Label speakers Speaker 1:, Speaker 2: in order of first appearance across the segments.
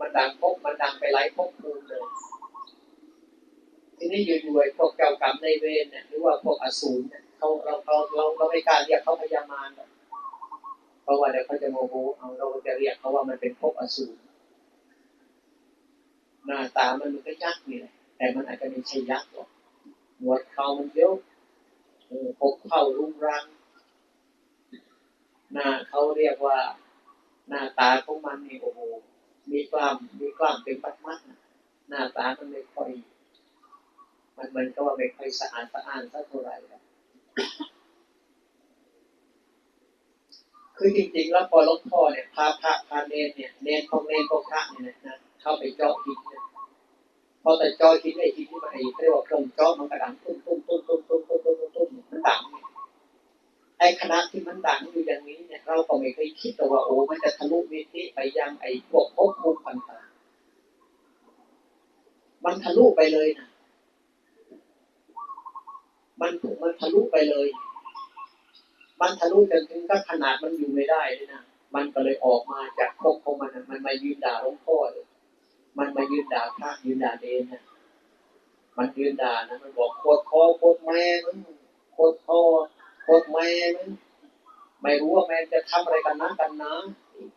Speaker 1: มันดังพบมันดังไปไล่พบภูมิเลยทีนี้อยู่ๆพวกเจ้ากรรมในเวรเนี่ยหรือว่าพวกอสูรเนี่ยเขาเราเราเราเราไม่กล้าเรียกเขาพยามารเพราะว่าเดี๋ยวเขาจะโมโหเอาเราจะเรียกเขาว่ามันเป็นพวกอสูรหน้าตามันมันก็ยักษ์นี่แหละแต่มันอาจจะไม่ใช่ยักษ์หรอกหนวดเขามันเยอะพกเข้ารุงรังหน้าเขาเรียกว่า หน้าตาของมันนี่โอ้โห มีกล้ามมีกล้ามเป็นปัดมัดหน้าตามันไม่ค่อย มันมันก็ว่าไม่ค่อยสะอาดสะอ้านสักเท่าไหร่คือจริงๆแล้วพอลวงพ่อเนี่ยพาพระพาเนนเนี่ยเนนของเนนของพระเนี่ยนะเข้าไปเจาะหินเนี่ยพอแต่เจาะหินไอ้หินที่มันไอ้เรียกว่าเครื่องเจาะมันกระดังตุ้มตุ้มตุ้มตุ้มตุ้มตุ้มตุ้มตุ้มมันดังเนี่ย ไอ้คณะที่มันดังอยู่อย่างนี้เนี่ยเราก็ไม่เคยคิดว่าโอ้มันจะทะลุมิติไปยังไอ้พวกภพภูมิต่างๆมันทะลุไปเลยนะมันมันทะลุไปเลย มันทะลุจนถึงก็ขนาดมันอยู่ไม่ได้เลยนะมันก็เลยออกมาจากพวกของมันมันมายืนด่าหลวงพ่อเลยมันมายืนด่าพระยืนด่าเดนนะมันยืนด่านะมันบอกโคตรพ่อโคตรแม่มึงโคตรพ่อ ตรแม่มึงไม่รู้ว่าแม่จะทำอะไรกันนะกันนะ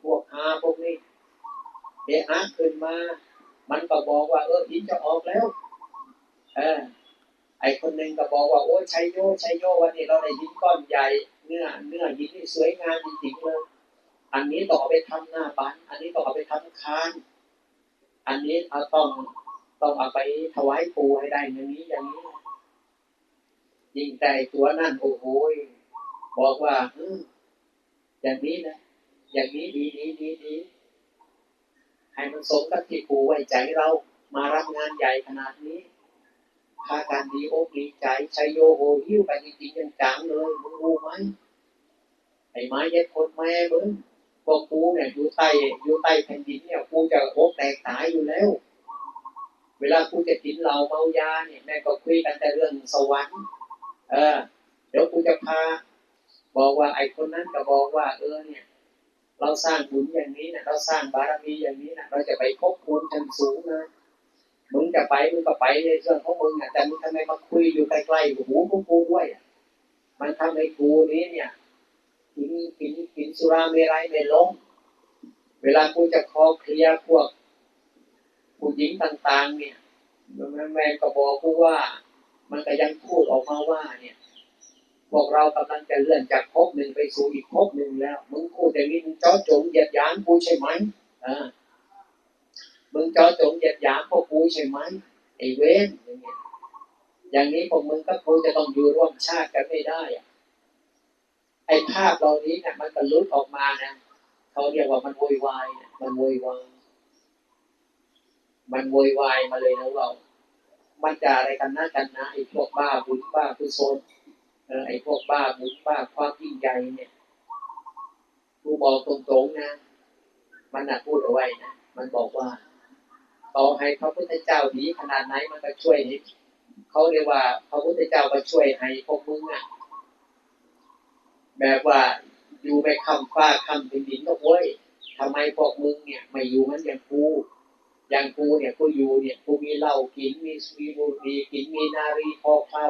Speaker 1: พวกหาพวกนี้เดี๋ยวขึ้นมา มันก็บอกว่า เอออินจะออกแล้ว เออไอคนหนึ่งก็บอกว่าโอ้ชัยโยชัยโยวันนี้เราได้ยินก้อนใหญ่ เนื้อเนื้อหินนี่สวยงามจริงๆเลยอันนี้ต้องเอาไปทำหน้าบ้าน อันนี้ต้องเอาไปทำคาน อันนี้เอาต้องต้องเอาไปถวายปู่ให้ได้อย่างนี้อย่างนี้ ยิงแต่ตัวนั่นโอ้โหบอกว่าอย่างนี้นะ อย่างนี้ดีดีดีดีให้มันสมกับที่ปู่ไว้ใจเรามารับงานใหญ่ขนาดนี้พาการดีโอกดีใจชัยโยโหหิ้วไปจริงๆจังๆเลยมึงรู้ไหมไอ้ไม้ย็ดคนแม่มึงพวกกูเนี่ยอยู่ใต้อยู่ใต้แผ่นดินเนี่ยกูจะโอกแตกตายอยู่แล้ว เวลากูจะกินเหล้าเมายาเนี่ยแม่ก็คุยกันแต่เรื่องสวรรค์ เออ เดี๋ยวกูจะพา บอกว่าไอ้คนนั้นก็บอกว่า เออเนี่ย เราสร้างบุญอย่างนี้นะเราสร้างบารมีอย่างนี้นะเราจะไปพบคูณชั้นสูงนะมึงจะไปมึงก็ไปในเรื่องของมึงอะแต่มึงทำไมมาคุยอยู่ใกล้ๆหูกูกูด้วยมันทำให้กูนี้เนี่ยกินกินกินสุราเมรัยไม่ลง เวลากูจะคอเคลียพวกผู้หญิงต่าง ๆ เนี่ยมันแม่ก็บอกกูว่า มันก็ยังพูดออกมาว่าเนี่ยพวกเรากำลังจะเลื่อนจากภพหนึ่งไปสู่อีกภพหนึ่งแล้ว มึงพูดอย่างนี้มึงจ้อจงเหยียดยานกูใช่ไหมอ่ามึงจ้อจงเหยียดหยามพวกกูใช่ไหมไอ้เว้นอย่างเงี้ยอย่างนี้พวกมึงก็คงจะต้องอยู่ร่วมชาติกันไม่ได้อะไอ้ภาพเหล่านี้เนี่ยมันก็ลุดออกมานะเขาเรียกว่ามันโวยวายมันโวยวายมันโวยวายมาเลยนะเรา มันจะอะไรกันนะกันนะไอ้พวกบ้าบุญบ้ากุศลเออไอ้พวกบ้าบุญบ้าความยิ่งใหญ่เนี่ยกูบอกตรงๆนะ มันน่ะพูดเอาไว้นะมันบอกว่าต่อให้พระพุทธเจ้าดีขนาดไหนมันก็ช่วยนิดเขาเรียกว่าพระพุทธเจ้าก็ช่วยให้พวกมึงอะแบบว่าอยู่ไปคำฟ้าคำดินดินก็โว้ยทำไมพวกมึงเนี่ยไม่อยู่มันอย่างกู อย่างกูเนี่ยกูอยู่เนี่ยกูมีเหล้ากินมีสุบุรีกินมีนารีพอเข้า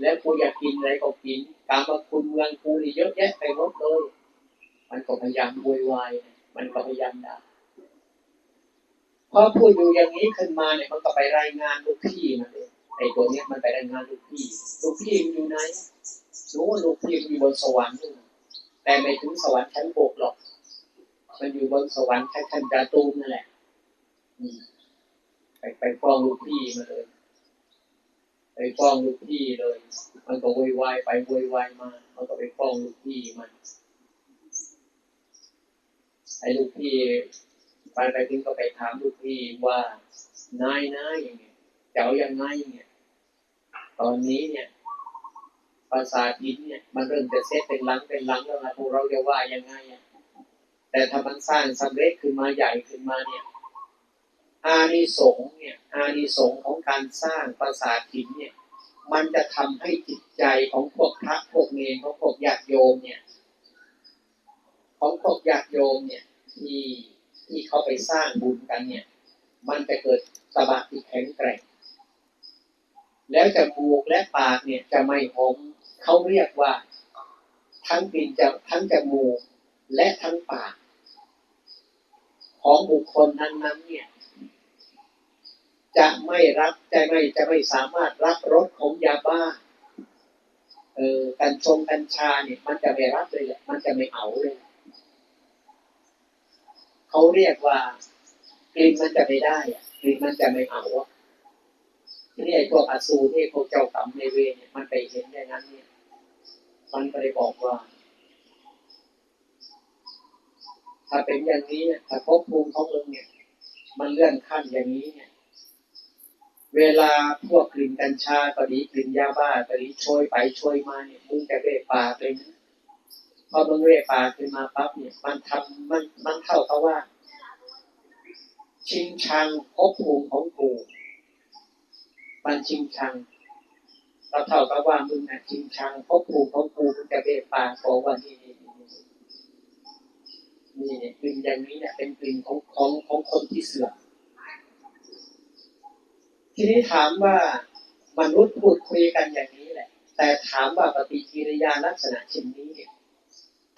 Speaker 1: แล้วกูอยากกินอะไรก็กินการมาคุณเมืองกูนี่เยอะแยะไปหมดเลยมันก็พยายามวุ่นวายมันก็พยายามด่าพอพูดอยู่อย่างนี้ขึ้นมาเนี่ยมันก็ไปรายงานลูกพี่มันเลยไอ้ตัวเนี้ยมันไปรายงานลูกพี่ลูกพี่มันอยู่ไหนรู้ว่าลูกพี่มันอยู่บนสวรรค์แต่ไม่ถึงสวรรค์ชั้นหกหรอก มันอยู่บนสวรรค์ชั้นจาตูมนั่นแหละ ไปไปฟ้องลูกพี่มาเลย ไปฟ้องลูกพี่เลย มันก็วุ่นวายไปวุ่นวายมา มันก็ไปฟ้องลูกพี่มันไอ้ลูกพี่ไปไปถึงก็ไปถามลูกพี่ว่านายนายอย่างเงี้ยเจ้ายังไงเนี่ย ตอนนี้เนี่ยภาษาทินเนี่ยมันเริ่มจะเซตเป็นหลังเป็นหลังแล้วนะพวกเราจะว่ายังไงแต่ถ้ามันสร้างสำเร็จขึ้นมาใหญ่ขึ้นมาเนี่ย อานิสงส์เนี่ยอานิสงส์ของการสร้างภาษาทินเนี่ยมันจะทำให้จิตใจของพวกพระพวกเนรของพวกญาติโยมเนี่ยของพวกญาติโยมเนี่ยที่ทที่เขาไปสร้างบุญกันเนี่ยมันจะเกิดตบะที่แข็งแกร่ง แล้วจมูกและปากเนี่ยจะไม่หอมเขาเรียกว่า ทั้งกลิ่นจะทั้งจมูกและทั้งปาก ของบุคคลนั้นๆเนี่ย จะไม่รับจะไม่จะไม่สามารถรับรสของยาบ้าเออกัญชงกัญชาเนี่ย มันจะไม่รับเลยแหละมันจะไม่เอาเลยเขาเรียกว่ากลิ่นมันจะไม่ได้อะกลิ่นมันจะไม่เอาอะทีนี้ไอ้พวกอสูรที่พวกเจ้ากรรมในเวรเนี่ยมันไปเห็นอย่างนั้นเนี่ย มันก็เลยบอกว่า ถ้าเป็นอย่างนี้เนี่ยถ้าภพภูมิของมึงเนี่ย มันเลื่อนขั้นอย่างนี้เนี่ย เวลาพวกกลิ่นกัญชาก็ดีกลิ่นยาบ้าก็ดีช่วยไปช่วยมาเนี่ยมึงจะเร่ปากเลยนะพอมึงเร่ปาขึ้นมาปั๊บเนี่ยมันทำมันมันเท่ากับว่า ชิงชังภพภูมิของกูมันชิงชังเราเท่ากับว่ามึงน่ะชิงชังภพภูมิของกูมึงจะเร่ปากบอกว่านี่นี่นี่นี่กลิ่นอย่างนี้เนี่ยเป็นกลิ่นของของของคนที่เสื่อม ทีนี้ถามว่ามนุษย์พูดคุยกันอย่างนี้แหละ แต่ถามว่าปฏิกิริยาลักษณะเช่นนี้เนี่ย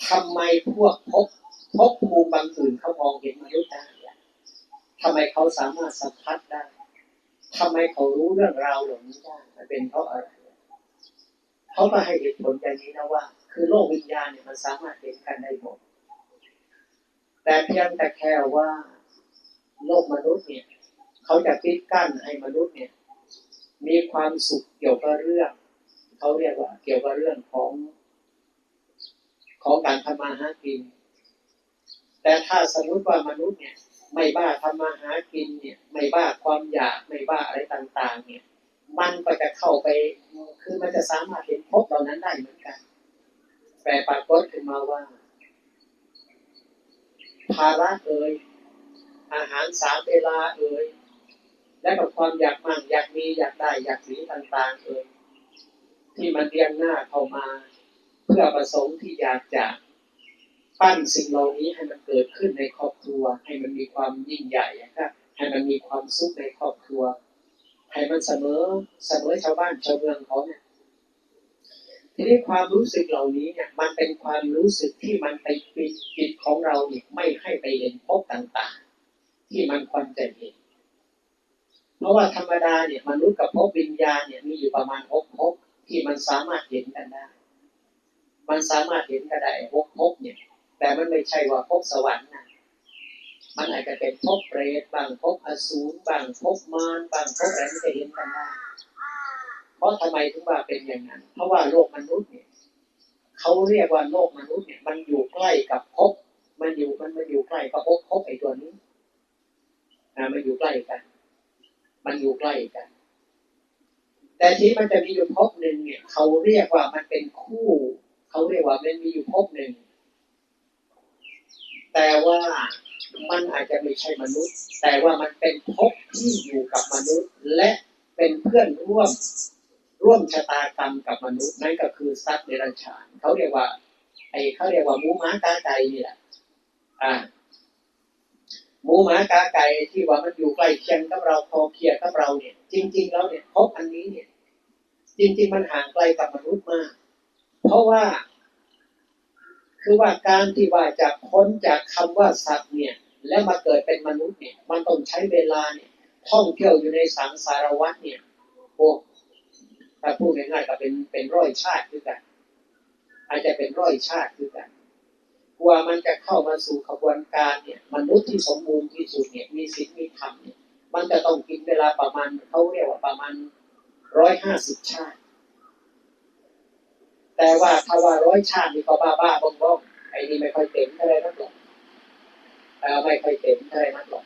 Speaker 1: ทำไมพวกพบพบภูมิบางอื่นเขามองเห็นมนุษย์ได้ทำไมเขาสามารถสัมผัสได้ทำไมเขารู้เรื่องราวเหล่านี้ได้มันเป็นเพราะอะไรเขาก็ให้เหตุผลอย่างนี้นะว่า คือโลกวิญญาณเนี่ยมันสามารถเห็นกันได้หมด แต่เพียงแต่แค่ว่า โลกมนุษย์เนี่ย เขาจะปิดกั้นให้มนุษย์เนี่ย มีความสุขเกี่ยวกับเรื่องเขาเรียกว่า เกี่ยวกับเรื่องของ ของการทำมาหากิน แต่ถ้าสมมติว่ามนุษย์เนี่ย ไม่บ้าทำมาหากินเนี่ย ไม่บ้าความอยากไม่บ้าอะไรต่าง ๆ เนี่ย มันก็จะเข้าไปคือมันจะสามารถเห็นภพเหล่านั้นได้เหมือนกันแต่ปรากฏขึ้นมาว่าภาระเอ่ยอาหารสามเวลาเอ่ย และกับความอยากมั่งอยากมีอยากได้อยากมีต่างๆเอ่ยที่มันเรียงหน้าเข้ามา เพื่อประสงค์ที่อยากจะปั้นสิ่งเหล่านี้ให้มันเกิดขึ้นในครอบครัว ให้มันมีความยิ่งใหญ่นะครับให้มันมีความสุขในครอบครัวให้มันเสมอเสมอชาวบ้านชาวเมืองเขาเนี่ยทีนี้ความรู้สึกเหล่านี้เนี่ยมันเป็นความรู้สึกที่มันไปปิดจิตของเราเนี่ยไม่ให้ไปเห็นภพต่างๆ ที่มันควรจะเห็น ราะว่าธรรมดาเนี่ยมนุษย์กับภพวิญญาณเนี่ยมีอยู่ประมาณหกภพที่มันสามารถเห็นกันได้ มันสามารถเห็นกันได้หกภพเนี่ย แต่มันไม่ใช่ว่าภพสวรรค์นะมันอาจจะเป็นภพเปรตบางภพอสูรบางภพมารบางภพอะไรที่จะเห็นกันได้เพราะทำไมถึงว่าเป็นอย่างนั้น เพราะว่าโลกมนุษย์เนี่ยเขาเรียกว่าโลกมนุษย์เนี่ยมันอยู่ใกล้กับภพมันอยู่มันมันอยู่ใกล้กับภพภพไอ้ตัวนี้นะมันอยู่ใกล้กัน มันอยู่ใกล้กัน แต่ที่มันจะมีอยู่ภพหนึ่งเนี่ย เขาเรียกว่ามันเป็นคู่ เขาเรียกว่ามันมีอยู่ภพหนึ่ง แต่ว่ามันอาจจะไม่ใช่มนุษย์ แต่ว่ามันเป็นภพที่อยู่กับมนุษย์ และเป็นเพื่อนร่วมร่วมชะตากรรมกับมนุษย์นั่นก็คือสัตว์เดรัจฉานเขาเรียกว่าไอ้เขาเรียกว่าหมูหมากาไก่นี่แหละอ่า หมูหมากาไก่ที่ว่ามันอยู่ใกล้เคียงกับเราพอเคียงกับเราเนี่ย จริง ๆ แล้วเนี่ยภพอันนี้เนี่ย จริง ๆ มันห่างไกลกับมนุษย์มาก เพราะว่า คือว่าการที่ว่าจะพ้นจากคำว่าสัตว์เนี่ย แล้วมาเกิดเป็นมนุษย์เนี่ย มันต้องใช้เวลาเนี่ย ท่องเที่ยวอยู่ในสังสารวัฏเนี่ยโอ้ถ้าพูดง่ายๆก็เป็นเป็นร้อยชาติด้วยกัน อาจจะเป็นร้อยชาติด้วยกัน กว่ามันจะเข้ามาสู่ขบวนการเนี่ย มนุษย์ที่สมบูรณ์ที่สุดเนี่ยมีศีลมีธรรมเนี่ยมันจะต้องกินเวลาประมาณเขาเรียกว่าประมาณร้อยห้าสิบชาติ แต่ว่าถ้าว่าร้อยชาตินี่ก็บ้าบ้าบ้องบ้องไอ้นี่ไม่ค่อยเต็มเท่าไรนักหรอกเออไม่ค่อยเต็มเท่าไรนักหรอก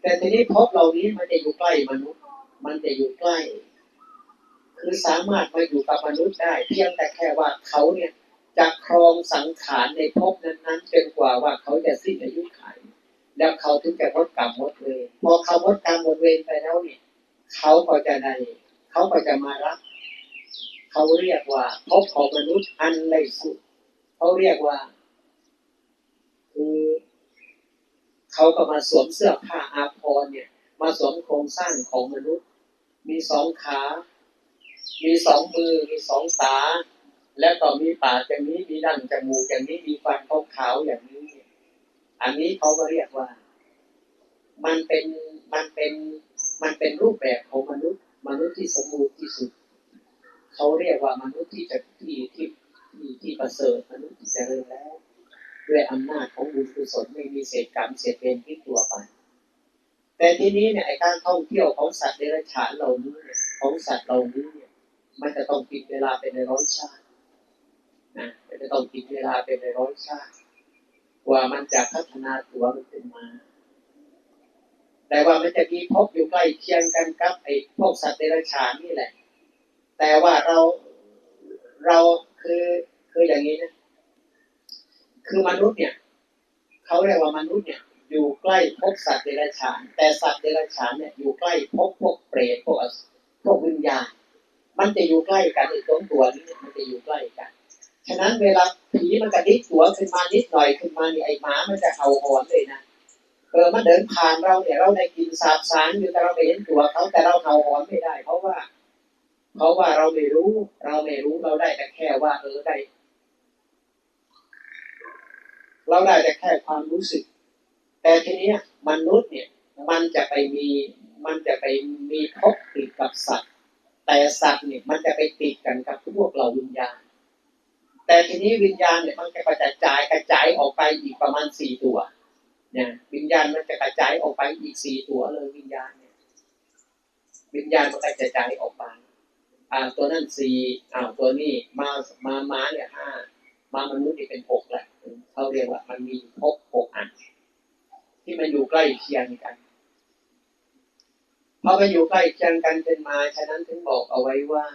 Speaker 1: แต่ทีนี้ภพเหล่านี้มันจะอยู่ใกล้มนุษย์ มันจะอยู่ใกล้ คือสามารถมาอยู่กับมนุษย์ได้ เพียงแต่แค่ว่าเขาเนี่ยจะครองสังขารในภพนั้นๆจนกว่าว่าเขาจะสิ้นอายุขัยแล้วเขาถึงจะหมดกรรมหมดเวรพอเขาหมดกรรมหมดเวรไปแล้วเนี่ยเขาก็จะได้เขาก็จะมารับเขาเรียกว่าภพของมนุษย์อันไรสุดเขาเรียกว่าคือเขาก็มาสวมเสื้อผ้าอาภรณ์เนี่ย มาสวมโครงสร้างของมนุษย์ มีสองขา มีสองมือมีสองตาแล้วก็มีปากอย่างนี้มีดั้งจมูกอย่างนี้มีฟันขาวๆอย่างนี้ อันนี้เขาก็เรียกว่า มันเป็นมันเป็นมันเป็นรูปแบบของมนุษย์ มนุษย์ที่สมบูรณ์ที่สุดเขาเรียกว่ามนุษย์ที่จะที่ที่ที่ที่ประเสริฐมนุษย์ที่เจริญแล้ว ด้วยอำนาจของบุญกุศลไม่มีเศษกรรมเศษเวรที่ตัวไป แต่ทีนี้เนี่ยไอการท่องเที่ยวของสัตว์เดรัจฉานเหล่านี่ของสัตว์เหล่านี้เนี่ย มันจะต้องกินเวลาเป็นในร้อยชาตินะมันจะต้องกินเวลาเป็นในร้อยชาติกว่ามันจะพัฒนาตัวมันขึ้นมา แต่ว่ามันจะมีพบอยู่ใกล้เคียงกันกับไอ้พวกสัตว์เดรัจฉานนี่แหละ แต่ว่าเราเราคือคืออย่างนี้นะ คือมนุษย์เนี่ยเขาเรียกว่ามนุษย์เนี่ยอยู่ใกล้พบสัตว์เดรัจฉาน แต่สัตว์เดรัจฉานเนี่ยอยู่ใกล้พบพวกเปรตพวกพวกวิญญาณ มันจะอยู่ใกล้กันไอ้ตรงตัวนี่มันจะอยู่ใกล้กัน ฉะนั้นเวลาผีมันกระดิกหัวขึ้นมานิดหน่อยขึ้นมานี่ไอ้หมามันจะเห่าหอนเลยนะเออมันเดินผ่านเราเนี่ยเราได้กินสาบสารอยู่แต่เราไม่เห็นตัวเขาแต่เราเห่าหอนไม่ได้ เพราะว่าเพราะว่าเราไม่รู้ เราไม่รู้เราได้แต่แค่ว่า เออได้ เราได้แต่แค่ความรู้สึก แต่ทีนี้มนุษย์เนี่ย มันจะไปมีมันจะไปมีพบติดกับสัตว์ แต่สัตว์เนี่ยมันจะไปติดกันกับพวกเราวิญญาณ แต่ทีนี้วิญญาณเนี่ยมันจะกระจายกระจายออกไปอีกประมาณสี่ตัวเนี่ยวิญญาณมันจะกระจายออกไปอีกสี่ตัวเลยวิญญาณเนี่ยวิญญาณมันกระจายออกไปอ่าตัวนั้นสี่อ่าตัวนี้มามาม้าเนี่ยห้ามามนุษย์นี่เป็นหกแหละเขาเรียกว่ามันมีพบหกอัน ที่มันอยู่ใกล้เคียงกัน พอมันอยู่ใกล้เคียงกันเป็นมาฉะนั้นถึงบอกเอาไว้ว่า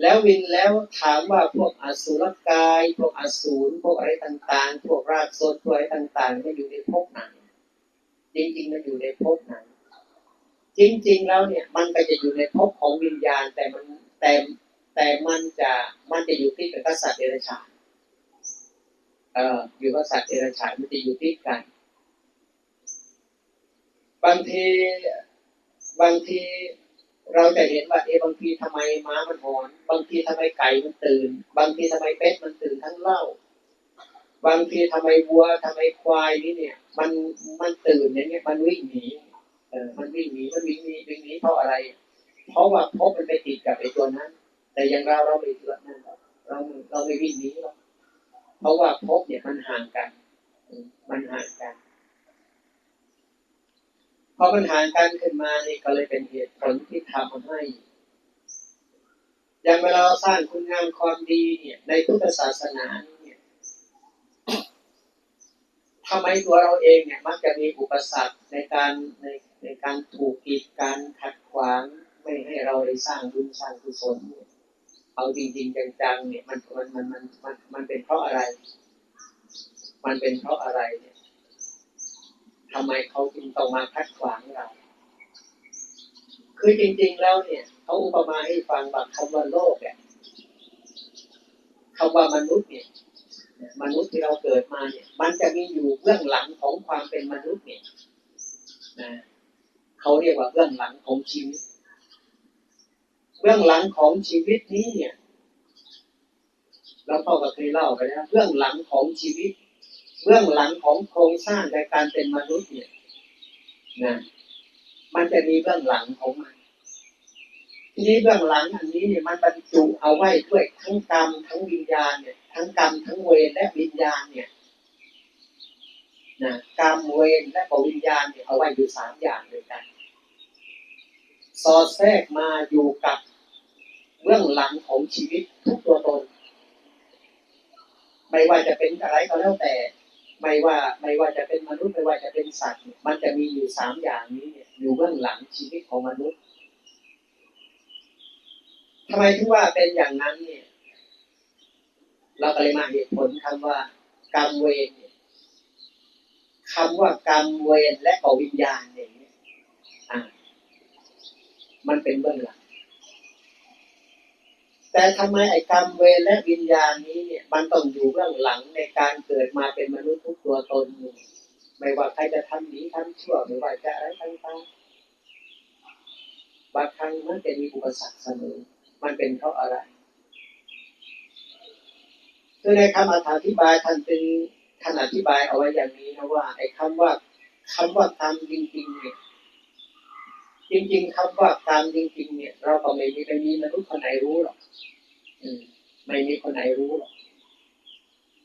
Speaker 1: แล้ววินแล้วถามว่าพวกอสุรกาย พวกอสูรพวกอะไรต่างๆ พวกรากโซนพวกอะไรต่างๆมันอยู่ในภพไหนจริงๆมันอยู่ในภพไหนจริงๆแล้วเนี่ยมันก็จะอยู่ในภพของวิญญาณแต่มันแต่แต่มันจะมันจะอยู่ที่กับสัตว์เดรัจฉานเอ่ออยู่กับสัตว์เดรัจฉานมันจะอยู่ที่กัน บางทีบางทีเราจะเห็นว่าเออบางทีทำไมม้ามันหอน บางทีทำไมไก่มันตื่น บางทีทำไมเป็ดมันตื่นทั้งเล่า บางทีทำไมวัวทำไมควายนี่เนี่ย มันมันตื่นอย่างเงี้ยมันวิ่งหนีเออมันวิ่งหนีมันวิ่งหนีวิ่งหนีเพราะอะไร เพราะว่าพบมันไปติดกับไอ้ตัวนั้น แต่อย่างเราเราไม่ถือนั่นเราเราไม่วิ่งหนีหรอกเพราะว่าพบเนี่ยมันห่างกัน มันห่างกัน พอมันห่ากันขึ้นมานี่ก็เลยเป็นเหตุผลที่ทำให้อย่างเวลาเราสร้างคุณงามความดีเนี่ยในพุทธศาสนาเนี่ยทำไมตัวเราเองเนี่ยมักจะมีอุปสรรคในการในในการถูกกีดการขัดขวางไม่ให้เราได้สร้างบุญสร้างกุศลเนี่ยเอาจริงๆจังๆเนี่ยมันมันมันมันมันมันเป็นเพราะอะไร มันเป็นเพราะอะไรเนี่ย ทำไมเขาจึงต้องมาคัดขวางเราคือจริงๆแล้วเนี่ยเขาอุปมาให้ฟังว่าคำว่าโลกเนี่ยคำว่ามนุษย์เนี่ยมนุษย์ที่เราเกิดมาเนี่ย มันจะมีอยู่เบื้องหลังของความเป็นมนุษย์เนี่ยนะเขาเรียกว่าเบื้องหลังของชีวิต เบื้องหลังของชีวิตนี้เนี่ยเราพ่อก็เคยเล่าไปแล้วเบื้องหลังของชีวิต เบื้องหลังของโครงสร้างในการเป็นมนุษย์เนี่ยนะมันจะมีเบื้องหลังของมันทีนี้เบื้องหลังอันนี้เนี่ยมันบรรจุเอาไว้ด้วยทั้งกรรมทั้งวิญญาณเนี่ย ทั้งกรรมทั้งเวรและวิญญาณเนี่ยนะกรรมเวรและวิญญาณเนี่ยเอาไว้อยู่สามอย่างด้วยกันสอดแทรกมาอยู่กับเบื้องหลังของชีวิตทุกตัวตน ไม่ว่าจะเป็นอะไรก็แล้วแต่ ไม่ว่าไม่ว่าจะเป็นมนุษย์ไม่ว่าจะเป็นสัตว์ มันจะมีอยู่สามอย่างนี้อยู่เบื้องหลังชีวิตของมนุษย์ทำไมถึงว่าเป็นอย่างนั้นเนี่ย เราก็เลยมาเหตุผลคำว่ากรรมเวรคำว่ากรรมเวรและกวิญญาณเนี่ยอ่ามันเป็นเบื้องหลัง แต่ทำไมไอ้กรรมเวรและวิญญาณนี้เนี่ย มันต้องอยู่เบื้องหลังในการเกิดมาเป็นมนุษย์ทุกตัวตนไม่ว่าใครจะทำดีทำชั่วไม่ว่าจะอะไรต่างๆบางครั้งมันจะมีอุปสรรคเสมอ มันเป็นเพราะอะไรคือในคำอธิบายท่านเป็นท่านอธิบายเอาไว้อย่างนี้นะว่าไอ้คำว่าคำว่ากรรมจริงๆเนี่ย จริงๆคำว่ากรรมจริง ๆ เนี่ย เราก็ไม่มีไม่มีมนุษย์คนไหนรู้หรอกอืมไม่มีคนไหนรู้หรอก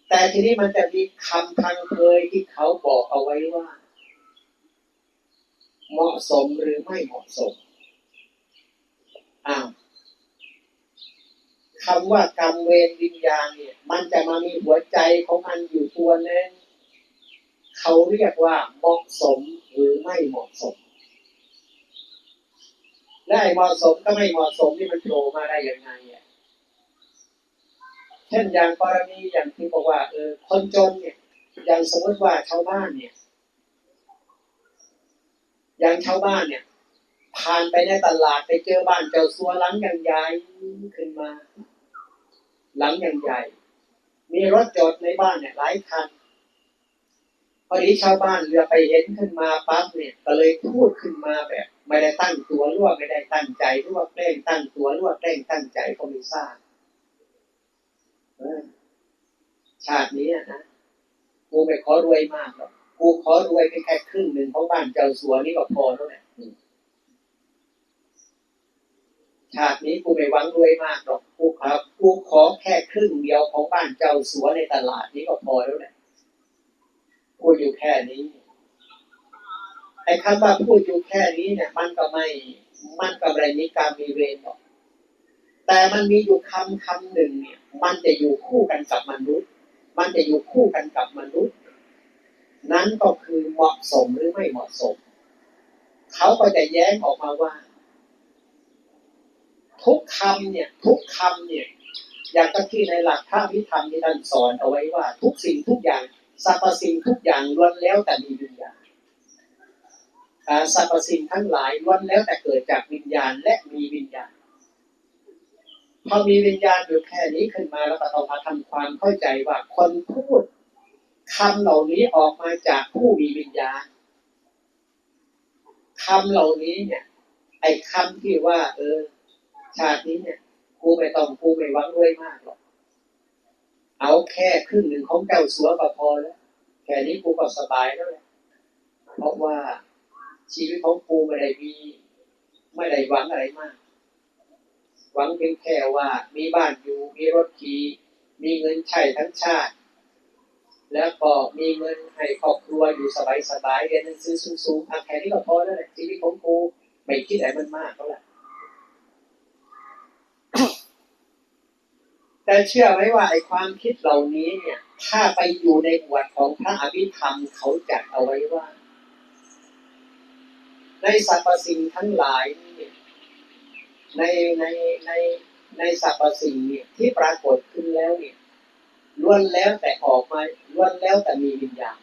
Speaker 1: แต่ทีนี้มันจะมีคำพังเคยที่เขาบอกเอาไว้ว่า เหมาะสมหรือไม่เหมาะสมอ้าวคำว่ากรรมเวรวิญญาณเนี่ย มันจะมามีหัวใจของมันอยู่ตัวนึงเขาเรียกว่าเหมาะสมหรือไม่เหมาะสม และไอ้เหมาะสมก็ไม่เหมาะสมนี่มันโผล่มาได้ยังไงอะเช่นอย่างกรณีอย่างที่บอกว่าเออคนจนเนี่ย อย่างสมมติว่าชาวบ้านเนี่ย อย่างชาวบ้านเนี่ยผ่านไปในตลาดไปเจอบ้านเจ้าสัวหลังอย่างใหญ่ขึ้นมา หลังอย่างใหญ่ มีรถจอดในบ้านเนี่ยหลายคันพอดีชาวบ้านเรือไปเห็นขึ้นมาปั๊บเนี่ยก็เลยพูดขึ้นมาแบบ ไม่ได้ตั้งตัวรือว่าไม่ได้ตั้งใจรือว่าแกล้งตั้งตัวรือว่าแกล้งตั้งใจก็ไม่ทราบชาตินี้นะกูไม่ขอรวยมากหรอกกูขอรวยแค่ครึ่งหนึ่งของบ้านเจ้าสัวนี่ก็พอแล้วแหละชาตินี้กูไม่หวังรวยมากหรอกกูครับกูขอแค่ครึ่งเดียวของบ้านเจ้าสัวในตลาดนี้ก็พอแล้วแหละพูอยู่แค่นี้ อ้คำว่าพูดอยู่แค่นี้เนี่ย มันก็ไม่ มันก็ไม่มีการมีเวรหรอก แต่มันมีอยู่คำคำหนึ่งเนี่ย มันจะอยู่คู่กันกับมนุษย์ มันจะอยู่คู่กันกับมนุษย์ นั้นก็คือเหมาะสมหรือไม่เหมาะสม เขาก็จะแย้งออกมาว่า ทุกคำเนี่ย ทุกคำเนี่ยอย่างที่ในหลักพระพิธรรมที่ท่านสอนเอาไว้ว่า ทุกสิ่งทุกอย่างสรรพสิ่งทุกอย่างล้วนแล้วแต่มีวิญญาณ สรรพสิ่งทั้งหลายล้วนแล้วแต่เกิดจากวิญญาณและมีวิญญาณพอมีวิญญาณอยู่แค่นี้ขึ้นมาแล้วก็ต้องมาทำความเข้าใจว่าคนพูดคำเหล่านี้ออกมาจากผู้มีวิญญาณคำเหล่านี้เนี่ย ไอ้คำที่ว่า เออ ชาตินี้เนี่ยกูไม่ต้องกูไม่หวังรวยมากหรอกเอาแค่ครึ่งหนึ่งของเจ้าสัวก็พอแล้วแค่นี้กูก็สบายแล้วแหละเพราะว่า ชีวิตของกูไม่ได้มีไม่ได้หวังอะไรมาก หวังเพียงแค่ว่ามีบ้านอยู่มีรถขี่มีเงินใช้ทั้งชาติ แล้วก็มีเงินให้ครอบครัวอยู่สบายๆเรียนหนังสือสูงๆแค่นี้ก็พอแล้วแหละชีวิตของกูไม่คิดอะไรมันมากแล้วแหละแต่เชื่อไหมว่าไอ้ความคิดเหล่านี้เนี่ย ถ้าไปอยู่ในบวชของพระอภิธรรมเขาจัดเอาไว้ว่า ในสรรพสิ่งทั้งหลายนี่ในในในในสรรพสิ่งเนี่ยที่ปรากฏขึ้นแล้วเนี่ยล้วนแล้วแต่ออกมาล้วนแล้วแต่มีวิญญาณ